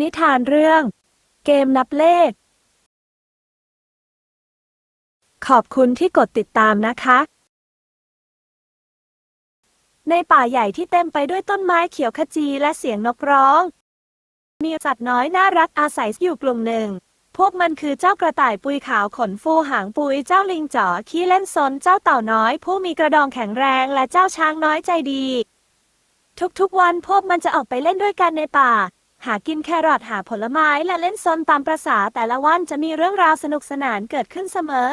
นิทานเรื่อง เกมนับเลข ขอบคุณที่กดติดตามนะคะ ในป่าใหญ่ที่เต็มไปด้วยต้นไม้เขียวขจีและเสียงนกร้อง มีสัตว์น้อยน่ารักอาศัยอยู่กลุ่มหนึ่ง พวกมันคือเจ้ากระต่ายปุยขาวขนฟูหางปุยเจ้าลิงจ๋อขี้เล่นซนเจ้าเต่าน้อย ผู้มีกระดองแข็งแรงและเจ้าช้างน้อยใจดี ทุกๆวันพวกมันจะออกไปเล่นด้วยกันในป่า หากินแครอทหาผลไม้และเล่นซนตามประษาแต่ละวันจะมีเรื่องราวสนุกสนานเกิดขึ้นเสมอ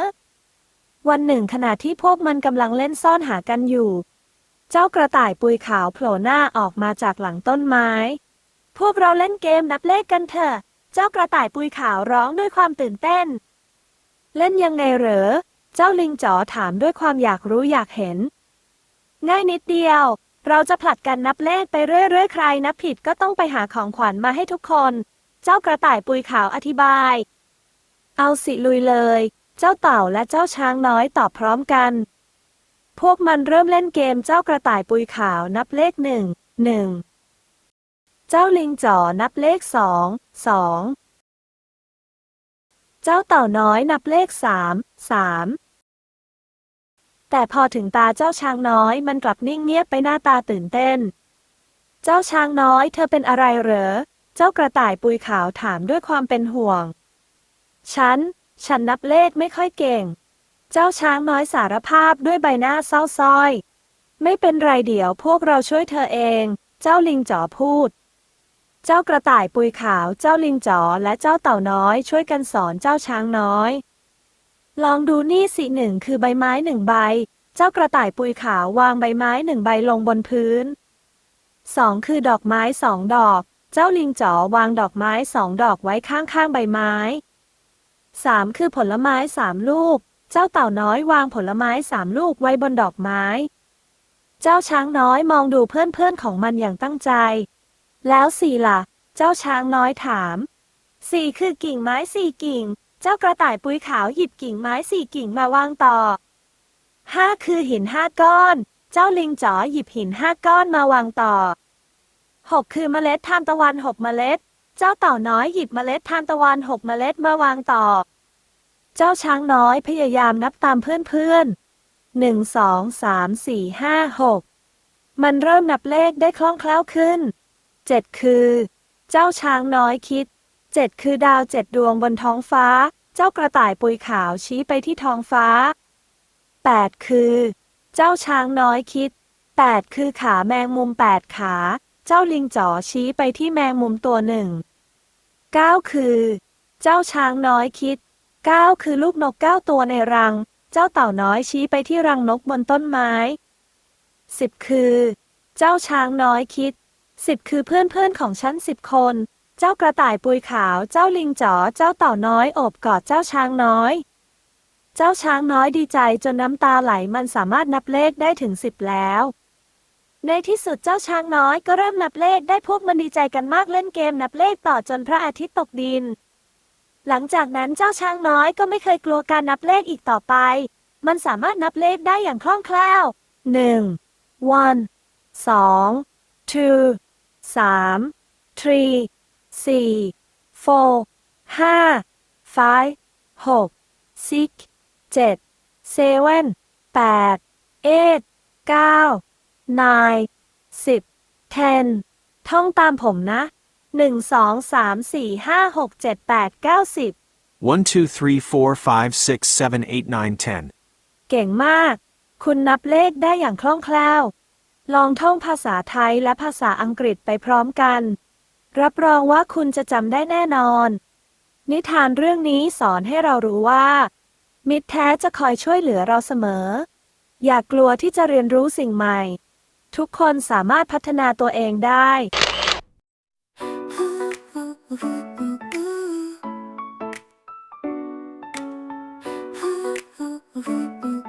วันหนึ่งขณะที่พวกมันกำลังเล่นซ่อนหากันอยู่ เจ้ากระต่ายปุยขาวโผล่หน้าออกมาจากหลังต้นไม้ พวกเราเล่นเกมนับเลขกันเถอะ เจ้ากระต่ายปุยขาวร้องด้วยความตื่นเต้น เล่นยังไงเหรอ เจ้าลิงจ๋อถามด้วยความอยากรู้อยากเห็น ง่ายนิดเดียว เราจะผลัดกันนับเลขไปเรื่อยๆ ใครนับผิดก็ต้องไปหาของขวัญมาให้ทุกคน เจ้ากระต่ายปุยขาวอธิบาย เอาสิลุยเลย เจ้าเต่าและเจ้าช้างน้อยตอบพร้อมกัน พวกมันเริ่มเล่นเกมเจ้ากระต่ายปุยขาวนับเลขหนึ่ง หนึ่ง เจ้าลิงจ๋อนับเลขสอง สอง เจ้าเต่าน้อยนับเลขสาม สาม แต่พอถึงตาเจ้าช้างน้อยมันกลับนิ่งเงียบไปหน้าตาตื่นเต้น เจ้าช้างน้อยเธอเป็นอะไรเหรอ เจ้ากระต่ายปุยขาวถามด้วยความเป็นห่วง ฉัน ฉันนับเลขไม่ค่อยเก่ง เจ้าช้างน้อยสารภาพด้วยใบหน้าเศร้าส้อย ไม่เป็นไรเดี๋ยวพวกเราช่วยเธอเอง เจ้าลิงจ๋อพูด เจ้ากระต่ายปุยขาว เจ้าลิงจ๋อและเจ้าเต่าน้อยช่วยกันสอนเจ้าช้างน้อย ลองดูนี่สิหนึ่งคือใบไม้หนึ่งใบ เจ้ากระต่ายปุยขาววางใบไม้หนึ่งใบลงบนพื้นสองคือดอกไม้สองดอก เจ้าลิงจ๋อวางดอกไม้สองดอกไว้ข้างๆใบไม้สามคือผลไม้สามลูก เจ้าเต่าน้อยวางผลไม้สามลูกไว้บนดอกไม้ เจ้าช้างน้อยมองดูเพื่อนๆของมันอย่างตั้งใจ แล้วสี่ล่ะ เจ้าช้างน้อยถาม สี่คือกิ่งไม้สี่กิ่ง เจ้ากระต่ายปุยขาวหยิบกิ่งไม้สี่กิ่งมาวางต่อห้าคือหินห้าก้อน เจ้าลิงจ๋อหยิบหินห้าก้อนมาวางต่อหกคือเมล็ดทานตะวันหกเมล็ด เจ้าเต่าน้อยหยิบเมล็ดทานตะวันหกเมล็ดมาวางต่อ เจ้าช้างน้อยพยายามนับตามเพื่อนๆหนึ่งสองสามสี่ห้าหกมันเริ่มนับเลขได้คล่องแคล่วขึ้นเจ็ดคือ เจ้าช้างน้อยคิด เจ็ดคือดาวเจ็ดดวงบนท้องฟ้า เจ้ากระต่ายปุยขาวชี้ไปที่ท้องฟ้าแปดคือ เจ้าช้างน้อยคิดแปดคือขาแมงมุมแปดขา เจ้าลิงจ๋อชี้ไปที่แมงมุมตัวหนึ่งเก้าคือ เจ้าช้างน้อยคิดเก้าคือลูกนกเก้าตัวในรัง เจ้าเต่าน้อยชี้ไปที่รังนกบนต้นไม้สิบคือ เจ้าช้างน้อยคิดสิบคือเพื่อนเพื่อนของฉันสิบคน เจ้ากระต่ายปุยขาว เจ้าลิงจ๋อ เจ้าเต่าน้อยโอบกอดเจ้าช้างน้อย เจ้าช้างน้อยดีใจจนน้ำตาไหลมันสามารถนับเลขได้ถึงสิบแล้ว ในที่สุดเจ้าช้างน้อยก็เริ่มนับเลขได้พวกมันดีใจกันมากเล่นเกมนับเลขต่อจนพระอาทิตย์ตกดิน หลังจากนั้นเจ้าช้างน้อยก็ไม่เคยกลัวการนับเลขอีกต่อไป มันสามารถนับเลขได้อย่างคล่องแคล่วหนึ่ง one สอง two สาม three สี่ four ห้า five หก six เจ็ด seven แปด eight เก้า nine สิบ ten ท่องตามผมนะหนึ่งสองสามสี่ห้าหกเจ็ดแปดเก้าสิบ 1, 2, 3, 4, 5, 6, 7, 8, 9, 10. เก่งมาก คุณนับเลขได้อย่างคล่องแคล่ว ลองท่องภาษาไทยและภาษาอังกฤษไปพร้อมกัน รับรองว่าคุณจะจำได้แน่นอน นิทานเรื่องนี้สอนให้เรารู้ว่า มิตรแท้จะคอยช่วยเหลือเราเสมอ อย่ากกลัวที่จะเรียนรู้สิ่งใหม่ ทุกคนสามารถพัฒนาตัวเองได้ Ooh, ooh, ooh.